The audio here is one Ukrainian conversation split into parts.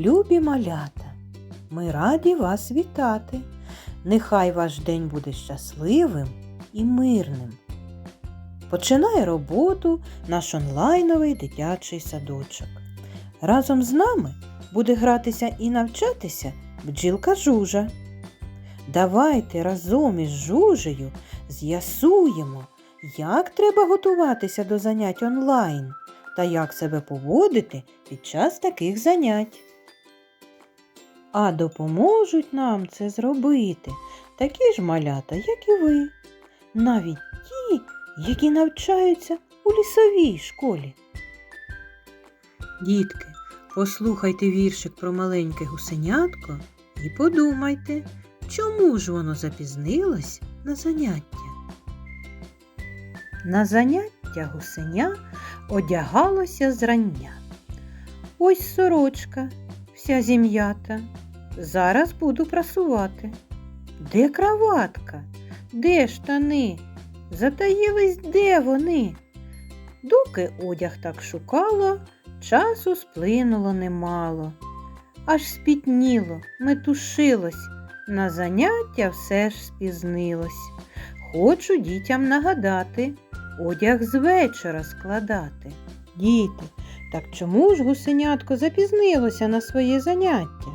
Любі малята, ми раді вас вітати. Нехай ваш день буде щасливим і мирним. Починає роботу наш онлайновий дитячий садочок. Разом з нами буде гратися і навчатися бджілка Жужа. Давайте разом із Жужею з'ясуємо, як треба готуватися до занять онлайн та як себе поводити під час таких занять. А допоможуть нам це зробити такі ж малята, як і ви, навіть ті, які навчаються у лісовій школі. Дітки, послухайте віршик про маленьке гусенятко і подумайте, чому ж воно запізнилось на заняття. На заняття гусеня одягалося зрання. Ось сорочка, вся зім'ята. Зараз буду прасувати. Де краватка? Де штани? Затаїлись де вони? Доки одяг так шукало, часу сплинуло немало. Аж спітніло, метушилось, на заняття все ж спізнилось. Хочу дітям нагадати, одяг з вечора складати. Діти, так чому ж гусенятко запізнилося на своє заняття?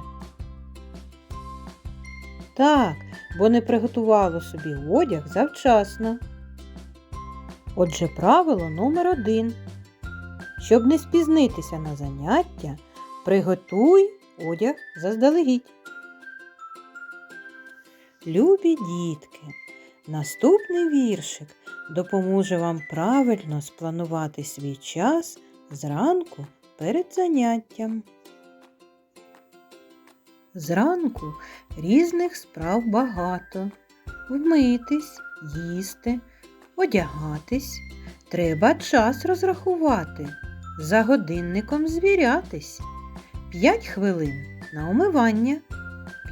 Так, бо не приготувало собі одяг завчасно. Отже, правило номер один. Щоб не спізнитися на заняття, приготуй одяг заздалегідь. Любі дітки, наступний віршик допоможе вам правильно спланувати свій час зранку перед заняттям. Зранку різних справ багато. Вмитись, їсти, одягатись. Треба час розрахувати, за годинником звірятись. П'ять хвилин на умивання,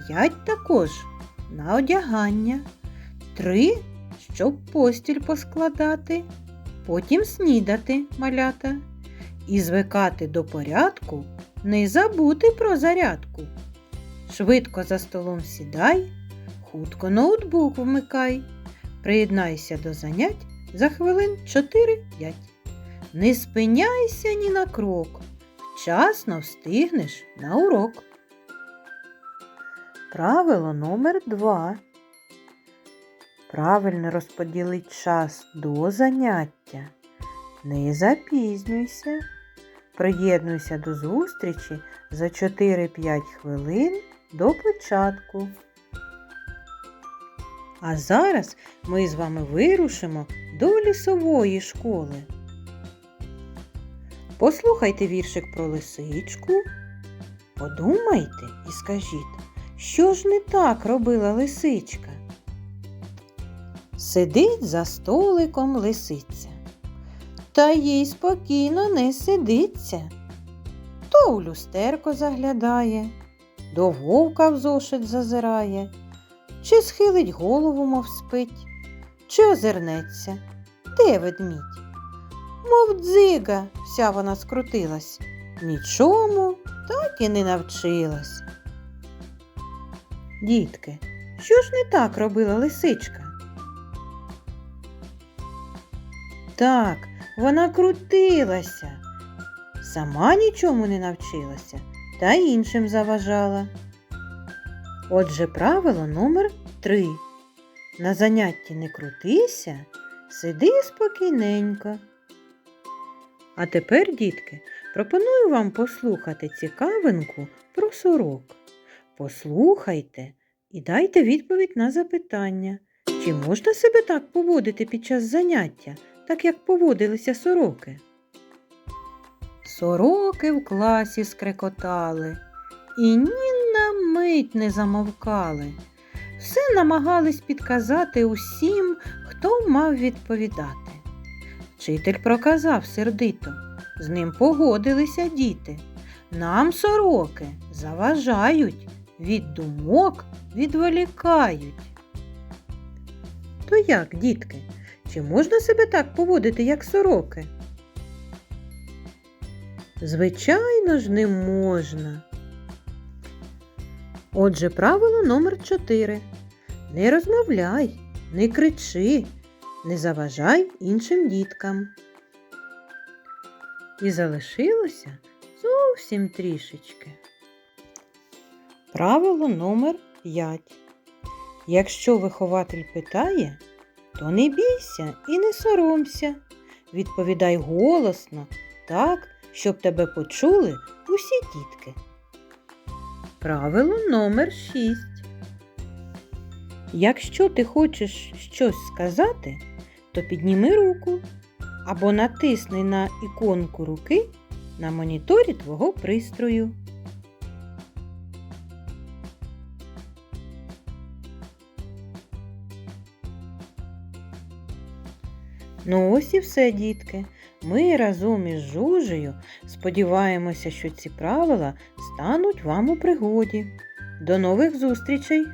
п'ять також на одягання, три, щоб постіль поскладати, потім снідати малята і звикати до порядку, не забути про зарядку. Швидко за столом сідай, хутко ноутбук вмикай, приєднайся до занять за хвилин 4-5. Не спиняйся ні на крок, вчасно встигнеш на урок. Правило номер 2. Правильно розподілить час до заняття. Не запізнюйся. Приєднуйся до зустрічі за 4-5 хвилин до початку. А зараз ми з вами вирушимо до лісової школи. Послухайте віршик про лисичку. Подумайте і скажіть, що ж не так робила лисичка? Сидить за столиком лисиця, та їй спокійно не сидиться. То у люстерко заглядає, до вовка в зошит зазирає, чи схилить голову, мов спить, чи озирнеться, де ведмідь? Мов дзига, вся вона скрутилась, нічому так і не навчилась. Дітки, що ж не так робила лисичка? Так, вона крутилася, сама нічому не навчилася та іншим заважала. Отже, правило номер три. На занятті не крутися, сиди спокійненько. А тепер, дітки, пропоную вам послухати цікавинку про сорок. Послухайте і дайте відповідь на запитання, чи можна себе так поводити під час заняття, так як поводилися сороки? Сороки в класі скрекотали і ні на мить не замовкали. Все намагались підказати усім, хто мав відповідати. Вчитель проказав сердито, з ним погодилися діти. Нам сороки заважають, від думок відволікають. То як, дітки, чи можна себе так поводити, як сороки? Звичайно ж, не можна. Отже, правило номер 4. Не розмовляй, не кричи, не заважай іншим діткам. І залишилося зовсім трішечки. Правило номер 5. Якщо вихователь питає, то не бійся і не соромся. Відповідай голосно, так, щоб тебе почули усі дітки. Правило номер 6. Якщо ти хочеш щось сказати, то підніми руку або натисни на іконку руки на моніторі твого пристрою. Ну ось і все, дітки. Ми разом із Жужею сподіваємося, що ці правила стануть вам у пригоді. До нових зустрічей!